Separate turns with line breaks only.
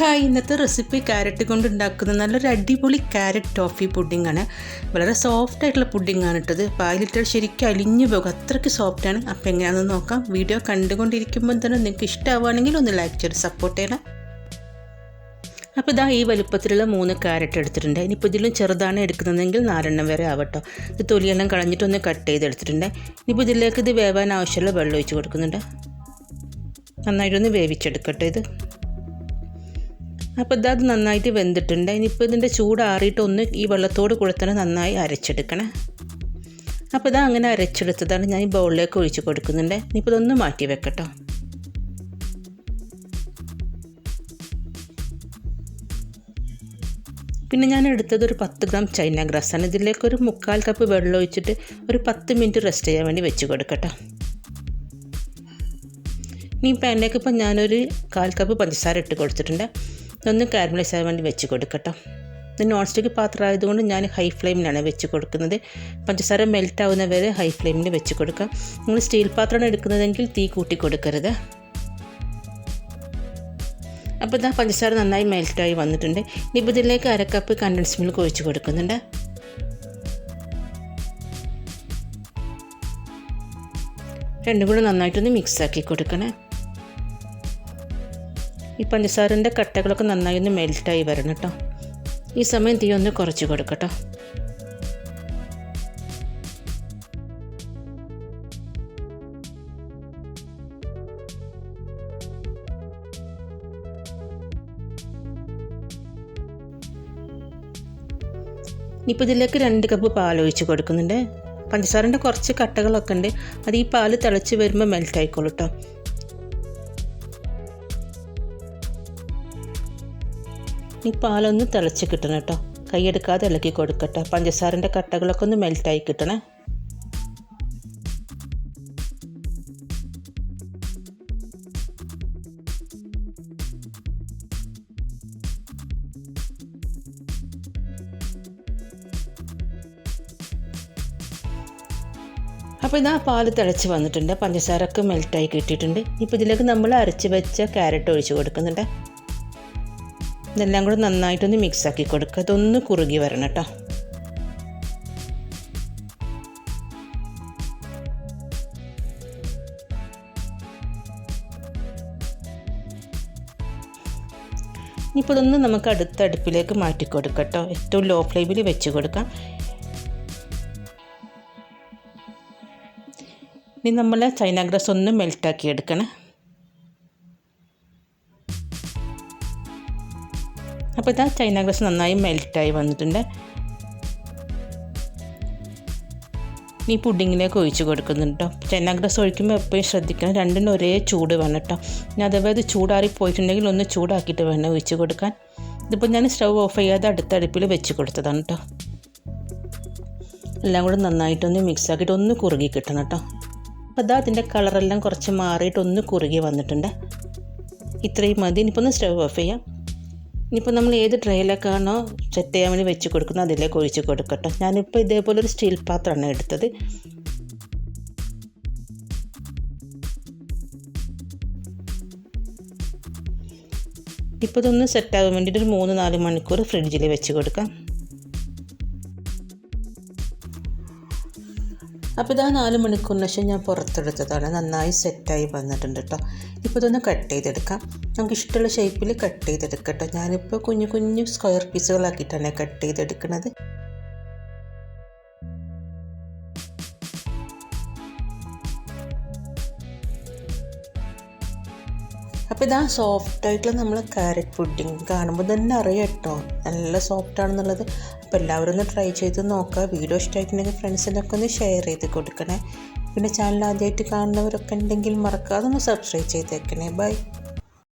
Hi ഇന്നത്തെ recipe carrot കൊണ്ട് ഉണ്ടാക്കുന്ന നല്ലൊരു അടിപൊളി ക്യാരറ്റ് ടോഫി പുഡിംഗ് ആണ്. വളരെ സോഫ്റ്റ് ആയിട്ടുള്ള പുഡിംഗ് ആണ് ഇട്ടത് പാലിട്ടാൽ ശരിക്കും അലിഞ്ഞു പോകും. അത്രയ്ക്ക് സോഫ്റ്റ് ആണ്. അപ്പോൾ എങ്ങനെയാണെന്ന് നോക്കാം. വീഡിയോ കണ്ടുകൊണ്ടിരിക്കുമ്പോൾ തന്നെ നിങ്ങൾക്ക് ഇഷ്ടമാവുകയാണെങ്കിൽ ഒന്ന് ലൈക്ക് ചെയ്ത് സപ്പോർട്ട് ചെയ്യണം. അപ്പോൾ ഇതാ ഈ വലുപ്പത്തിലുള്ള മൂന്ന് ക്യാരറ്റ് എടുത്തിട്ടുണ്ട്. ഇനിയിപ്പോൾ ഇതിലും ചെറുതാണ് എടുക്കുന്നതെങ്കിൽ നാലെണ്ണം വരെ ആവട്ടോ. ഇത് തൊലിയെല്ലാം കളഞ്ഞിട്ടൊന്ന് കട്ട് ചെയ്തെടുത്തിട്ടുണ്ട്. ഇനിയിപ്പോൾ ഇതിലേക്ക് ഇത് വേവാൻ ആവശ്യമുള്ള വെള്ളം ഒഴിച്ച് കൊടുക്കുന്നുണ്ട്. നന്നായിട്ടൊന്ന് വേവിച്ചെടുക്കട്ടെ ഇത്. അപ്പോൾ ഇതത് നന്നായിട്ട് വെന്തിട്ടുണ്ട്. ഇനിയിപ്പോൾ ഇതിന്റെ ചൂടാറിയിട്ട് ഒന്ന് ഈ വെള്ളത്തോട് കൂടെ നന്നായി അരച്ചെടുക്കണേ. അപ്പോൾ ഇതാ അങ്ങനെ അരച്ചെടുത്തതാണ്. ഞാൻ ഈ ബൗളിലേക്ക് ഒഴിച്ച് കൊടുക്കുന്നുണ്ട്. ഇനിയിപ്പോൾ ഇതൊന്ന് മാറ്റി വെക്കട്ടോ. പിന്നെ ഞാൻ എടുത്തത് ഒരു പത്ത് ഗ്രാം ചൈന ഗ്രാസാണ് ഇതിലേക്ക് ഒരു മുക്കാൽ കപ്പ് വെള്ളം ഒഴിച്ചിട്ട് ഒരു പത്ത് മിനിറ്റ് റെസ്റ്റ് ചെയ്യാൻ വേണ്ടി വെച്ച് കൊടുക്കട്ടോ. ഇനി പാനിലേക്ക് ഇപ്പം ഞാനൊരു കാൽ കപ്പ് പഞ്ചസാര ഇട്ട് കൊടുത്തിട്ടുണ്ട്. ഇതൊന്ന് കാരമലൈസ് ആകാൻ വേണ്ടി വെച്ച് കൊടുക്കട്ടോ. ഇത് നോൺ സ്റ്റിക്ക് പാത്രം ആയതുകൊണ്ട് ഞാൻ ഹൈ ഫ്ലെയിമിലാണ് വെച്ച് കൊടുക്കുന്നത്. പഞ്ചസാര മെൽറ്റ് ആവുന്ന വരെ ഹൈ ഫ്ലെയിമിൽ വെച്ച് കൊടുക്കാം. നിങ്ങൾ സ്റ്റീൽ പാത്രമാണ് എടുക്കുന്നതെങ്കിൽ തീ കൂട്ടി കൊടുക്കരുത്. അപ്പോൾ ഇതാ പഞ്ചസാര നന്നായി മെൽറ്റായി വന്നിട്ടുണ്ട്. ഇനിയിപ്പോൾ ഇതിലേക്ക് അരക്കപ്പ് കണ്ടൻസ് മിൽക്ക് ഒഴിച്ച് കൊടുക്കുന്നുണ്ട്. രണ്ടും കൂടെ നന്നായിട്ടൊന്ന് മിക്സാക്കി കൊടുക്കണേ. ഈ പഞ്ചസാരന്റെ കട്ടകളൊക്കെ നന്നായി ഒന്ന് മെൽറ്റായി വരണം കേട്ടോ. ഈ സമയം തീ ഒന്ന് കുറച്ച് കൊടുക്കട്ടോ. ഇപ്പോൾ ഇതിലേക്ക് രണ്ട് കപ്പ് പാൽ ഒഴിച്ച് കൊടുക്കുന്നുണ്ട്. പഞ്ചസാരന്റെ കുറച്ച് കട്ടകളൊക്കെ ഉണ്ട്. അത് ഈ പാൽ തിളച്ച് വരുമ്പോൾ മെൽറ്റ് ആയിക്കോളൂ കേട്ടോ. ഈ പാലൊന്ന് തിളച്ച് കിട്ടണം കേട്ടോ. കൈയെടുക്കാതെ ഇളക്കി കൊടുക്കട്ടെ. പഞ്ചസാരന്റെ കട്ടകളൊക്കെ ഒന്ന് മെൽറ്റായി കിട്ടണേ. അപ്പോൾ ഇതാ പാൽ തിളച്ച് വന്നിട്ടുണ്ട്. പഞ്ചസാരൊക്കെ മെൽറ്റായി കിട്ടിയിട്ടുണ്ട്. ഇപ്പോൾ ഇതിലേക്ക് നമ്മൾ അരച്ച് വെച്ച ക്യാരറ്റ് ഒഴിച്ച് കൊടുക്കുന്നുണ്ട്. ഇതെല്ലാം കൂടെ നന്നായിട്ടൊന്ന് മിക്സാക്കി കൊടുക്കുക അതൊന്ന് കുറുകി വരണം കേട്ടോ. ഇനിയിപ്പോൾ ഇതൊന്ന് നമുക്ക് അടുത്ത അടുപ്പിലേക്ക് മാറ്റി കൊടുക്കട്ടോ ഏറ്റവും ലോ ഫ്ലെയിമിൽ വെച്ച് കൊടുക്കാം. ഇനി നമ്മൾ ചൈന ഗ്രാസ് ഒന്ന് മെൽറ്റാക്കി എടുക്കണം. അപ്പോൾ ഇതാ ചൈന ഗ്ലാസ് നന്നായി മെൽറ്റായി വന്നിട്ടുണ്ട്. ഈ പുഡിങ്ങിലേക്ക് ഒഴിച്ച് കൊടുക്കുന്നുണ്ട് കേട്ടോ ചൈന ഗ്ലാസ് ഒഴിക്കുമ്പോൾ എപ്പോഴും ശ്രദ്ധിക്കണം. രണ്ടിനും ഒരേ ചൂട് വേണം കേട്ടോ ഇനി അഥവാ ഇത് ചൂടാറി പോയിട്ടുണ്ടെങ്കിൽ ഒന്ന് ചൂടാക്കിയിട്ട് വേണം ഒഴിച്ച് കൊടുക്കാൻ. ഇതിപ്പോൾ ഞാൻ സ്റ്റവ് ഓഫ് ചെയ്യാതെ അടുത്ത അടുപ്പിൽ വെച്ച് കൊടുത്തതാണ് കേട്ടോ എല്ലാം കൂടെ നന്നായിട്ടൊന്ന് മിക്സ് ആക്കിയിട്ട് ഒന്ന് കുറുകി കിട്ടണം കേട്ടോ അപ്പോൾ അതാ അതിന്റെ കളറെല്ലാം കുറച്ച് മാറിയിട്ട് ഒന്ന് കുറുകി വന്നിട്ടുണ്ട്. ഇത്രയും മതി. ഇനിയിപ്പോൾ ഒന്ന് സ്റ്റവ് ഓഫ് ചെയ്യാം. ഇനിയിപ്പോൾ നമ്മൾ ഏത് ട്രേയിലേക്കാണോ സെറ്റ് ചെയ്യാൻ വേണ്ടി വെച്ച് കൊടുക്കുന്നത് അതിലേക്ക് ഒഴിച്ച് കൊടുക്കട്ടോ. ഞാനിപ്പോൾ ഇതേപോലെ ഒരു സ്റ്റീൽ പാത്രമാണ് എടുത്തത്. ഇപ്പോൾ ഇതൊന്ന് സെറ്റാകാൻ വേണ്ടിയിട്ട് ഒരു മൂന്ന് നാല് മണിക്കൂർ ഫ്രിഡ്ജിൽ വെച്ച് കൊടുക്കാം. അപ്പോൾ ഇതാ നാല് മണിക്കൂറിന് ശേഷം ഞാൻ പുറത്തെടുത്തതാണ്. നന്നായി സെറ്റായി വന്നിട്ടുണ്ട് കേട്ടോ. ഇപ്പോൾ ഇതൊന്ന് കട്ട് ചെയ്തെടുക്കാം. നമുക്ക് ഇഷ്ടമുള്ള ഷേപ്പിൽ കട്ട് ചെയ്തെടുക്കാം കേട്ടോ. ഞാനിപ്പോൾ കുഞ്ഞു കുഞ്ഞു സ്ക്വയർ പീസുകളാക്കിയിട്ടാണ് കട്ട് ചെയ്തെടുക്കുന്നത്. അപ്പോൾ ഇതാ സോഫ്റ്റ് ആയിട്ടുള്ള നമ്മൾ ക്യാരറ്റ് പുഡിങ് കാണുമ്പോൾ തന്നെ അറിയാം കേട്ടോ. നല്ല സോഫ്റ്റ് ആണെന്നുള്ളത്. അപ്പോൾ എല്ലാവരും ഒന്ന് ട്രൈ ചെയ്ത് നോക്കുക വീഡിയോ ഇഷ്ടമായിട്ടുണ്ടെങ്കിൽ ഫ്രണ്ട്സിനൊക്കെ ഒന്ന് ഷെയർ ചെയ്ത് കൊടുക്കണേ. പിന്നെ ചാനൽ ആദ്യമായിട്ട് കാണുന്നവരൊക്കെ ഉണ്ടെങ്കിൽ മറക്കാതെ ഒന്ന് സബ്സ്ക്രൈബ് ചെയ്തേക്കണേ. ബൈ